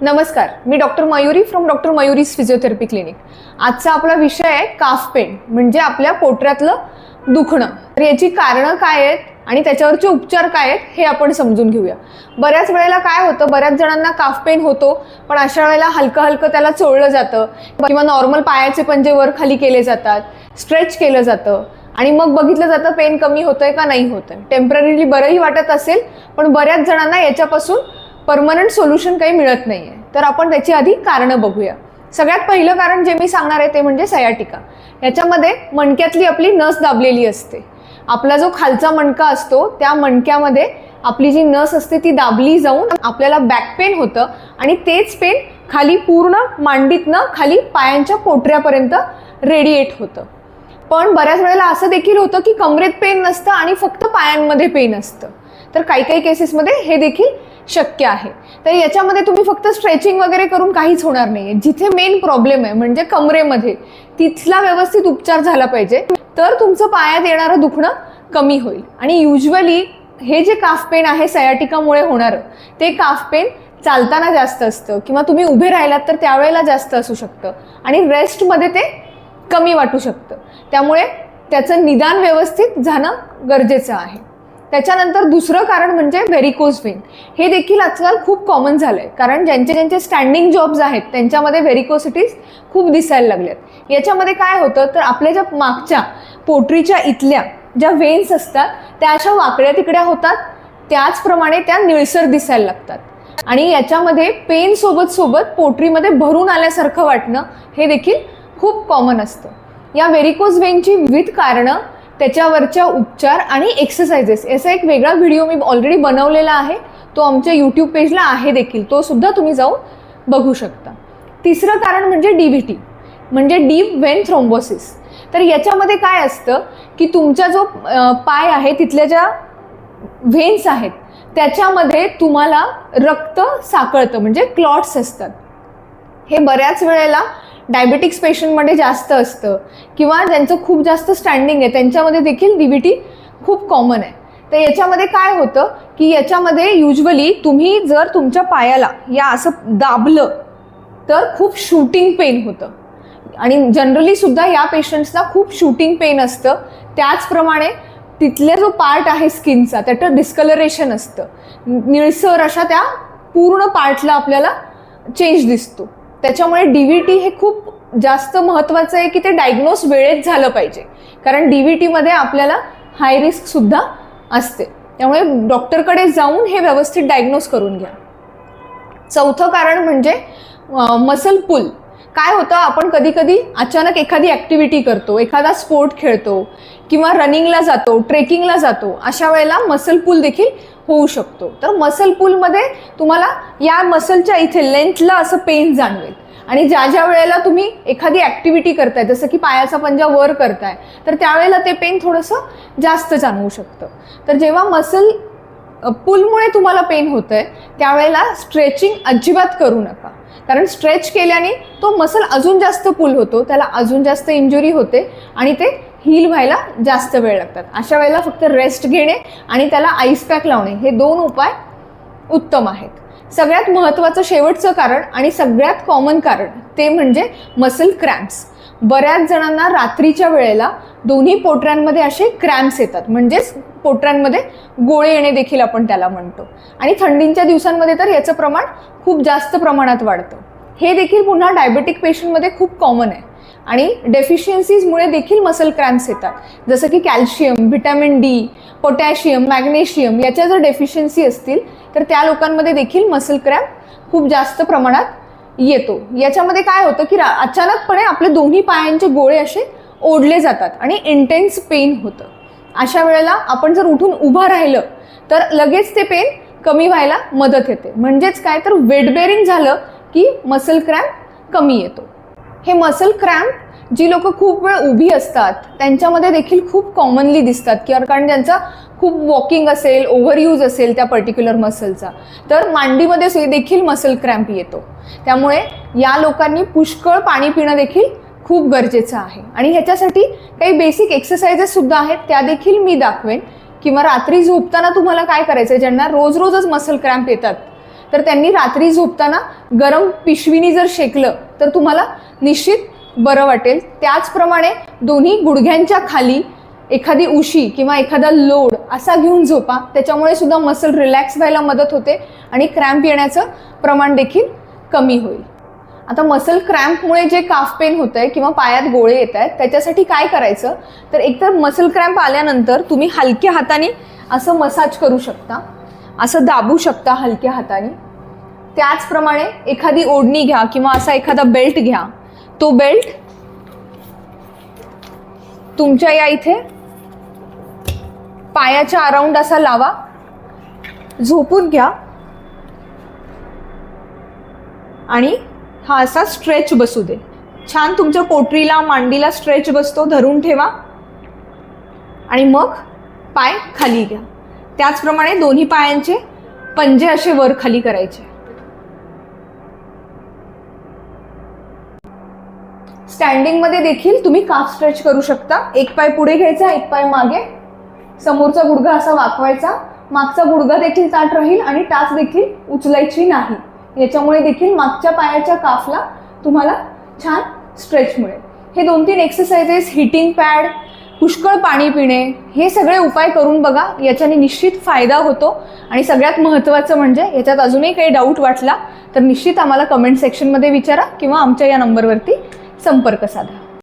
नमस्कार मी doctor Mayuri from doctor Mayuri's physiotherapy clinic आजचा आपला विषय आहे काफ पेन म्हणजे आपल्या पोटऱ्यातलं दुखणं. तर याची कारणं काय आहेत आणि त्याच्यावरचे उपचार काय आहेत हे आपण समजून घेऊया. बऱ्याच वेळेला काय होतं बऱ्याच जणांना काफ पेन होतो पण अशा वेळेला हलकं हलकं त्याला चोळलं जातं किंवा नॉर्मल पायाचे पंजे वर खाली केले जातात स्ट्रेच केलं जातं आणि मग बघितलं जातं पेन कमी होतंय का नाही होतं टेम्पररीली बरंही वाटत असेल पण बऱ्याच जणांना याच्यापासून परमनंट सोल्युशन काही मिळत नाहीये. तर आपण त्याची आधी कारणं बघूया. सगळ्यात पहिलं कारण जे मी सांगणार आहे ते म्हणजे सयाटिका. याच्यामध्ये मणक्यातली आपली नस दाबलेली असते. आपला जो खालचा मणका असतो त्या मणक्यामध्ये आपली जी नस असते ती दाबली जाऊन आपल्याला बॅक पेन होतं आणि तेच पेन खाली पूर्ण मांडीतनं खाली पायांच्या पोटऱ्यापर्यंत रेडिएट होतं. पण बऱ्याच वेळेला असं देखील होतं की कमरेत पेन नसतं आणि फक्त पायांमध्ये पेन असतं. तर काही काही केसेसमध्ये हे देखील शक्य आहे. तर याच्यामध्ये तुम्ही फक्त स्ट्रेचिंग वगैरे करून काहीच होणार नाहीये. जिथे मेन प्रॉब्लेम आहे म्हणजे कमरेमध्ये तिथला व्यवस्थित उपचार झाला पाहिजे तर तुमचं पायात येणारं दुखणं कमी होईल. आणि युजली हे जे काफ पेन आहे सयाटिकामुळे होणारं ते काफ पेन चालताना जास्त असतं. किंवा तुम्ही उभे राहिलात तर त्यावेळेला जास्त असू शकतं. आणि रेस्टमध्ये ते कमी वाटू शकतं. त्यामुळे त्याचं निदान व्यवस्थित जाणं गरजेचं आहे. त्याच्यानंतर दुसरं कारण म्हणजे व्हेरिकोज वेन हे देखील आजकाल खूप कॉमन झालं आहे कारण ज्यांचे ज्यांचे स्टँडिंग जॉब्स आहेत त्यांच्यामध्ये व्हेरिकोसिटीज खूप दिसायला लागल्यात याच्यामध्ये काय होतं तर आपल्या ज्या मागच्या पोटरीच्या इथल्या ज्या वेन्स असतात त्या अशा वाकड्या तिकड्या होतात त्याचप्रमाणे त्या निळसर दिसायला लागतात. आणि याच्यामध्ये पेन सोबत सोबत पोटरीमध्ये भरून आल्यासारखं वाटणं हे देखील खूप कॉमन असतं. या व्हेरिकोज वेनची विविध कारणं त्याच्यावरच्या उपचार आणि एक्सरसाइजेस याचा एक वेगळा व्हिडिओ मी ऑलरेडी बनवलेला आहे. तो आमच्या यूट्यूब पेजला आहे देखील. तो सुद्धा तुम्ही जाऊन बघू शकता. तिसरं कारण म्हणजे डी व्ही टी म्हणजे डीप वेन थ्रोम्बोसिस तर याच्यामध्ये काय असतं की तुमचा जो पाय आहे तिथल्या ज्या व्हेन्स आहेत त्याच्यामध्ये तुम्हाला रक्त साकळतं. म्हणजे क्लॉट्स असतात. हे बऱ्याच वेळेला डायबेटिक्स पेशंटमध्ये जास्त असतं किंवा ज्यांचं खूप जास्त स्टँडिंग आहे त्यांच्यामध्ये देखील डीबीटी खूप कॉमन आहे. तर याच्यामध्ये काय होतं की याच्यामध्ये युजली तुम्ही जर तुमच्या पायाला या असं दाबलं तर खूप शूटिंग पेन होतं. आणि जनरली सुद्धा या पेशंट्सला खूप शूटिंग पेन असतं. त्याचप्रमाणे तिथले जो पार्ट आहे स्किनचा त्याचं डिस्कलरेशन असतं. निळसर अशा त्या पूर्ण पार्टला आपल्याला चेंज दिसतो. त्याच्यामुळे डी व्ही टी हे खूप जास्त महत्त्वाचं आहे की ते डायग्नोस वेळेत झालं पाहिजे. कारण डी व्ही टीमध्ये आपल्याला हाय रिस्क सुद्धा असते. त्यामुळे डॉक्टरकडे जाऊन हे व्यवस्थित डायग्नोस करून घ्या. चौथं कारण म्हणजे मसल पुल काय होतं? आपण कधी कधी अचानक एखादी ॲक्टिव्हिटी करतो एखादा स्पोर्ट खेळतो किंवा रनिंगला जातो ट्रेकिंगला जातो अशा वेळेला मसल पुल देखील होऊ शकतो. तर मसल पूलमध्ये तुम्हाला या मसलच्या इथे लेंथला असं पेन जाणवेल. आणि ज्या ज्या वेळेला तुम्ही एखादी ॲक्टिव्हिटी करताय जसं की पायाचा पंजा वर करताय तर त्यावेळेला ते पेन थोडंसं जास्त जाणवू शकतं. तर जेव्हा मसल पुलमुळे तुम्हाला पेन होतं आहे त्यावेळेला स्ट्रेचिंग अजिबात करू नका. कारण स्ट्रेच केल्याने तो मसल अजून जास्त पुल होतो त्याला अजून जास्त इंजुरी होते आणि ते हील व्हायला जास्त वेळ लागतात. अशा वेळेला फक्त रेस्ट घेणे आणि त्याला आईस पॅक लावणे हे दोन उपाय उत्तम आहेत. सगळ्यात महत्त्वाचं शेवटचं कारण आणि सगळ्यात कॉमन कारण ते म्हणजे मसल क्रॅम्प्स बऱ्याच जणांना रात्रीच्या वेळेला दोन्ही पोटऱ्यांमध्ये असे क्रॅम्प्स येतात. म्हणजेच पोटऱ्यांमध्ये गोळे येणे देखील आपण त्याला म्हणतो. आणि थंडीच्या दिवसांमध्ये तर याचं प्रमाण खूप जास्त प्रमाणात वाढतं. हे देखील पुन्हा डायबेटिक पेशंटमध्ये खूप कॉमन आहे. आणि डेफिशियन्सीजमुळे देखील मसल क्रॅम्प्स येतात. जसं की calcium vitamin D potassium magnesium याच्या जर डेफिशियन्सी असतील तर त्या लोकांमध्ये देखील मसल क्रॅम्प खूप जास्त प्रमाणात येतो. याच्यामध्ये काय होतं की रा- अचानकपणे आपले दोन्ही पायांचे गोळे असे ओढले जातात आणि इंटेन्स पेन होतं. अशा वेळेला आपण जर उठून उभं राहिलं तर लगेच ते पेन कमी व्हायला मदत येते. म्हणजेच काय? तर वेट बेरिंग झालं की मसल क्रॅम्प कमी येतो. हे मसल क्रॅम्प जी लोक खूप वेळ उभी असतात त्यांच्यामध्ये देखील खूप कॉमनली दिसतात. किंवा कारण ज्यांचा खूप वॉकिंग असेल ओव्हरयूज असेल त्या पर्टिक्युलर मसलचा तर मांडीमध्ये देखील मसल क्रॅम्प येतो. त्यामुळे या लोकांनी पुष्कळ पाणी पिणं देखील खूप गरजेचं आहे. आणि ह्याच्यासाठी काही बेसिक एक्सरसाइजेससुद्धा आहेत त्या देखील मी दाखवेन. किंवा रात्री झोपताना तुम्हाला काय करायचं आहे ज्यांना रोज रोजच मसल क्रॅम्प येतात तर त्यांनी रात्री झोपताना गरम पिशवीनी जर शेकलं तर तुम्हाला निश्चित बरं वाटेल. त्याचप्रमाणे दोन्ही गुडघ्यांच्या खाली एखादी उशी किंवा एखादा लोड असा घेऊन झोपा. त्याच्यामुळे सुद्धा मसल रिलॅक्स व्हायला मदत होते आणि क्रॅम्प येण्याचं प्रमाण देखील कमी होईल. आता मसल क्रॅम्पमुळे जे काफ पेन होत आहे किंवा पायात गोळे येत आहेत त्याच्यासाठी काय करायचं? तर एकतर मसल क्रॅम्प आल्यानंतर तुम्ही हलक्या हाताने असं मसाज करू शकता. असं दाबू शकता हलक्या हाताने. त्याचप्रमाणे एखादी ओढणी घ्या किंवा असा एखादा बेल्ट घ्या. तो बेल्ट तुमच्या या इथे पायाच्या अराउंड असा लावा. झोपून घ्या. आणि हा असा स्ट्रेच बसू दे. छान तुमच्या पोटरीला मांडीला स्ट्रेच बसतो धरून ठेवा. आणि मग पाय खाली घ्या. त्याचप्रमाणे दोन्ही पायांचे पंजे असे वर खाली करायचे. स्टँडिंगमध्ये देखील तुम्ही काफ स्ट्रेच करू शकता. एक पाय पुढे घ्यायचा एक पाय मागे. समोरचा गुडघा असा वाकवायचा. मागचा गुडघा देखील ताट राहील आणि टाच देखील उचलायची नाही. याच्यामुळे देखील मागच्या पायाच्या काफला तुम्हाला छान स्ट्रेच मिळेल. हे दोन तीन एक्सरसाइजेस हिटिंग पॅड पुष्कळ पाणी पिणे हे सगळे उपाय करून बघा याच्याने निश्चित फायदा होतो. आणि सगळ्यात महत्त्वाचं म्हणजे याच्यात अजूनही काही डाऊट वाटला तर निश्चित आम्हाला कमेंट सेक्शनमध्ये विचारा किंवा आमच्या या नंबरवरती संपर्क साधा.